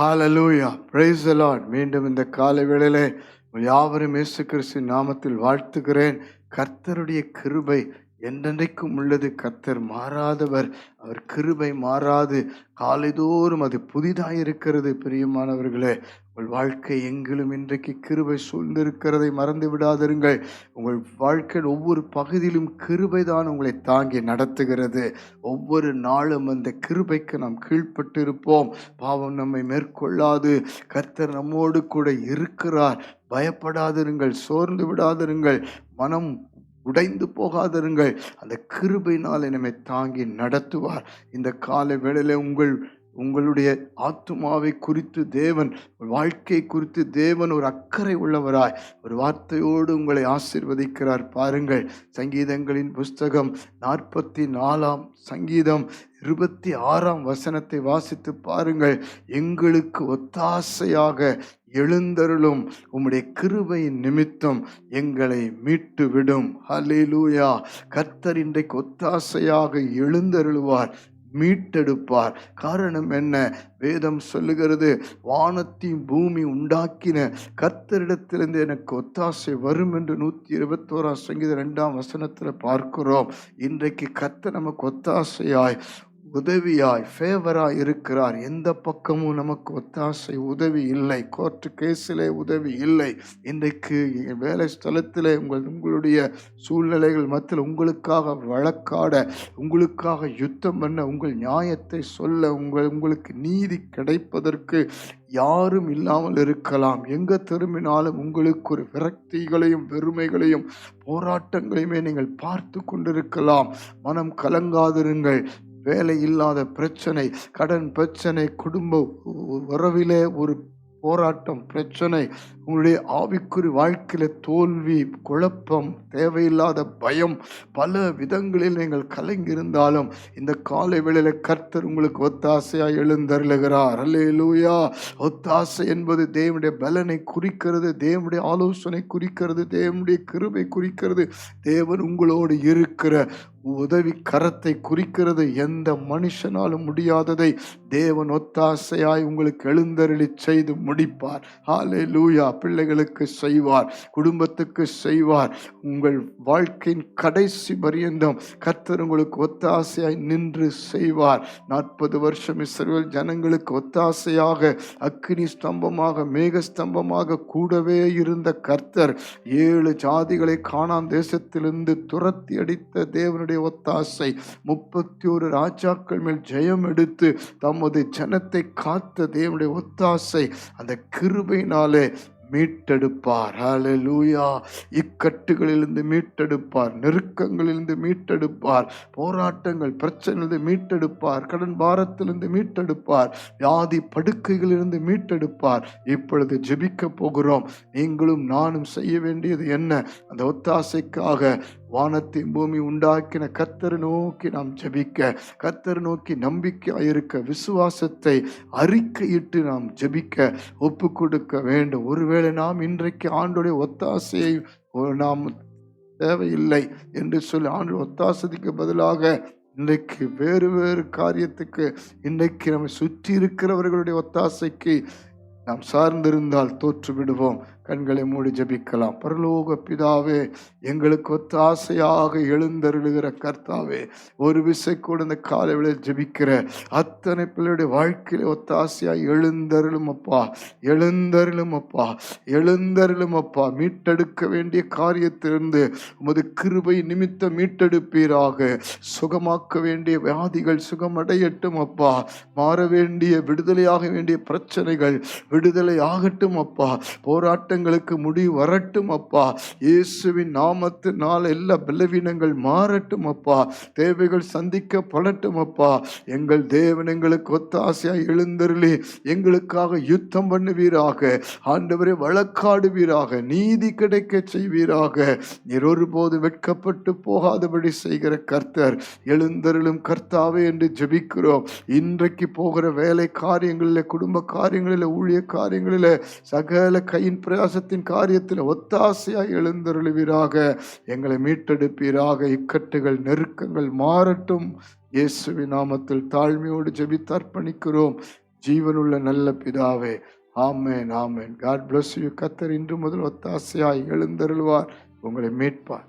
Hallelujah price the மீண்டும் இந்த காலை வேளையிலே யாவரும் இயேசு கிறிஸ்து நாமத்தில் வாழ்த்துகிறேன். கர்த்தருடைய கிருபை என்றென்றைக்கும் உள்ளது. கர்த்தர் மாறாதவர். அவர் கிருபை மாறாது. காலைதோறும் அது புதிதாக இருக்கிறது பிரியமானவர்களே உங்கள் வாழ்க்கை எங்கிலும் இன்றைக்கு கிருபை சூழ்ந்திருக்கிறதை மறந்து விடாதிருங்கள். உங்கள் வாழ்க்கை ஒவ்வொரு பகுதியிலும் கிருபை தான் உங்களை தாங்கி நடத்துகிறது. ஒவ்வொரு நாளும் அந்த கிருபைக்கு நாம் கீழ்ப்பட்டு இருப்போம் பாவம் நம்மை மேற்கொள்ளாது. கர்த்தர் நம்மோடு கூட இருக்கிறார். பயப்படாதிருங்கள் சோர்ந்து விடாதிருங்கள். மனம் உடைந்து போகாதிருங்கள். அந்த கிருபையினால் நம்மை தாங்கி நடத்துவார். இந்த கால வேளையில் உங்கள் உங்களுடைய ஆத்துமாவை குறித்து தேவன் வாழ்க்கை குறித்து தேவன் ஒரு அக்கறை உள்ளவராய் ஒரு வார்த்தையோடு உங்களை ஆசிர்வதிக்கிறார். பாருங்கள் சங்கீதங்களின் புஸ்தகம் நாற்பத்தி நாலாம் சங்கீதம் இருபத்தி ஆறாம் வசனத்தை வாசித்து பாருங்கள். எங்களுக்கு ஒத்தாசையாக எழுந்தருளும் உம்முடைய கிருபையின் நிமித்தம் எங்களை மீட்டு விடும் ஹalleluya. கர்த்தர் இன்றைக்கு ஒத்தாசையாக எழுந்தருளுவார். மீட்டெடுப்பார். காரணம் என்ன? வேதம் சொல்லுகிறது வானத்தையும் பூமி உண்டாக்கின கர்த்தரிடத்திலிருந்து எனக்கு ஒத்தாசை வரும் என்று நூற்றி இருபத்தோராம் சங்கீத ரெண்டாம் வசனத்தில் பார்க்கிறோம். இன்றைக்கு கர்த்தர் நமக்கு ஒத்தாசையாய் உதவியாய் ஃபேவராய் இருக்கிறார். எந்த பக்கமும் நமக்கு ஒத்தாசை உதவி இல்லை. கோர்ட்டு கேஸிலே உதவி இல்லை. இன்றைக்கு வேலை ஸ்தலத்தில் உங்கள் உங்களுடைய சூழ்நிலைகள் மத்தியில் உங்களுக்காக வழக்காட உங்களுக்காக யுத்தம் பண்ண உங்கள் நியாயத்தை சொல்ல உங்கள் உங்களுக்கு நீதி கிடைப்பதற்கு யாரும் இல்லாமல் இருக்கலாம். எங்கே திரும்பினாலும் உங்களுக்கு ஒரு விரக்திகளையும் வெறுமைகளையும் போராட்டங்களையுமே நீங்கள் பார்த்து கொண்டிருக்கலாம். மனம் கலங்காதிருங்கள். வேலை இல்லாத பிரச்சனை கடன் பிரச்சனை குடும்ப உறவிலே ஒரு போராட்டம் பிரச்சனை உங்களுடைய ஆவிக்குறி வாழ்க்கையில் தோல்வி குழப்பம் தேவையில்லாத பயம் பல விதங்களில் நீங்கள் கலங்கியிருந்தாலும் இந்த காலை வேளையில் கர்த்தர் உங்களுக்கு ஒத்தாசையாக எழுந்தருளுகிறார். அல்லேலூயா ஒத்தாசை என்பது தேவனுடைய பலனை குறிக்கிறது தேவனுடைய ஆலோசனை குறிக்கிறது தேவனுடைய கிருபை குறிக்கிறது. தேவன் உங்களோடு இருக்கிற உதவி கரத்தை குறிக்கிறது. எந்த மனுஷனாலும் முடியாததை தேவன் ஒத்தாசையாய் உங்களுக்கு எழுந்தருளி செய்து முடிப்பார். ஹாலே லூயா பிள்ளைகளுக்கு செய்வார் குடும்பத்துக்கு செய்வார். உங்கள் வாழ்க்கையின் கடைசி பரியந்தம் கர்த்தர் உங்களுக்கு ஒத்தாசையாய் நின்று செய்வார். நாற்பது வருஷம் இஸ்ரேல் ஜனங்களுக்கு ஒத்தாசையாக அக்னி ஸ்தம்பமாக மேக ஸ்தம்பமாக கூடவே இருந்த கர்த்தர் ஏழு ஜாதிகளை காணாம் தேசத்திலிருந்து துரத்தி அடித்த தேவனுடைய ஒத்தாசை முப்பத்தி ஒரு ராஜாக்கள் மேல் ஜெயம் எடுத்து தமது ஜனத்தை காத்த தேவனுடைய ஒத்தாசை அந்த கிருபையினாலே மீட்டெடுப்பார். அலலூயா இக்கட்டுகளிலிருந்து மீட்டெடுப்பார். நெருக்கங்களிலிருந்து மீட்டெடுப்பார். போராட்டங்கள் பிரச்சனையிலிருந்து மீட்டெடுப்பார். கடன் பாரத்திலிருந்து மீட்டெடுப்பார். வியாதி படுக்கைகளிலிருந்து மீட்டெடுப்பார். இப்பொழுது ஜெபிக்க போகிறோம். நீங்களும் நானும் செய்ய வேண்டியது என்ன? அந்த ஒத்தாசைக்காக வானத்தையும் பூமி உண்டாக்கின கத்தர் நோக்கி நாம் ஜபிக்க கத்தர் நோக்கி நம்பிக்கையாக இருக்க விசுவாசத்தை அறிக்கையிட்டு நாம் ஜபிக்க ஒப்பு கொடுக்க வேண்டும். ஒருவேளை நாம் இன்றைக்கு ஆண்டுடைய ஒத்தாசையை நாம் தேவையில்லை என்று சொல்லி ஆண்டு ஒத்தாசதிக்கு பதிலாக இன்றைக்கு வேறு வேறு காரியத்துக்கு இன்றைக்கு நம்மை சுற்றி இருக்கிறவர்களுடைய ஒத்தாசைக்கு நாம் சார்ந்திருந்தால் தோற்று விடுவோம் கண்களை மூடி ஜெபிக்கலாம். பரலோக பிதாவே எங்களுக்கு ஒத்தாசையாக எழுந்தருளுகிற கர்த்தாவே ஒரு விசை கூட இந்த காலையில் ஜெபிக்கிற அத்தனை பிள்ளையுடைய வாழ்க்கையில ஒத்தாசையாக எழுந்தருளும் அப்பா எழுந்தருளும் அப்பா எழுந்தருளும் அப்பா. மீட்டெடுக்க வேண்டிய காரியத்திலிருந்து உமது கிருபை நிமித்தம் மீட்டெடுப்பீராக. சுகமாக்க வேண்டிய வியாதிகள் சுகமடையட்டும் அப்பா. மாற வேண்டிய விடுதலையாக வேண்டிய பிரச்சனைகள் விடுதலை ஆகட்டும் அப்பா போராட்டங்களுக்கு முடிவு வரட்டும் அப்பா. இயேசுவின் நாமத்தினால் எல்லா பலவீனங்கள் மாறட்டும் அப்பா. தேவைகள் சந்திக்கப்படட்டும் அப்பா. எங்கள் தேவன் எங்களுக்கு ஒத்தாசையாய் எழுந்தருளி எங்களுக்காக யுத்தம் பண்ணுவீராக. ஆண்டவரை வழக்காடுவீராக. நீதி கிடைக்க செய்வீராக. நீர் ஒருபோது வெட்கப்பட்டு போகாதபடி செய்கிற கர்த்தர். எழுந்தருளும் கர்த்தாவே என்று ஜெபிக்கிறோம். இன்றைக்கு போகிற வேலை காரியங்களில் குடும்ப காரியங்களில் ஊழிய காரியங்களில் சகல கையின் பிரயாசத்தின் காரியத்தில் ஒத்தாசையாய் எழுந்தருளுவீராக. எங்களை மீட்டெடுப்பீராக. இக்கட்டுகள் நெருக்கங்கள் மாறட்டும். இயேசுவி நாமத்தில் தாழ்மையோடு ஜெபித்தர்ப்பணிக்கிறோம் ஜீவனுள்ள நல்ல பிதாவே. ஆமேன் ஆமேன். காட் பிளஸ் யூ கத்தர் இன்று முதல் ஒத்தாசையாய் எழுந்தருள்வார். உங்களை மீட்பார்.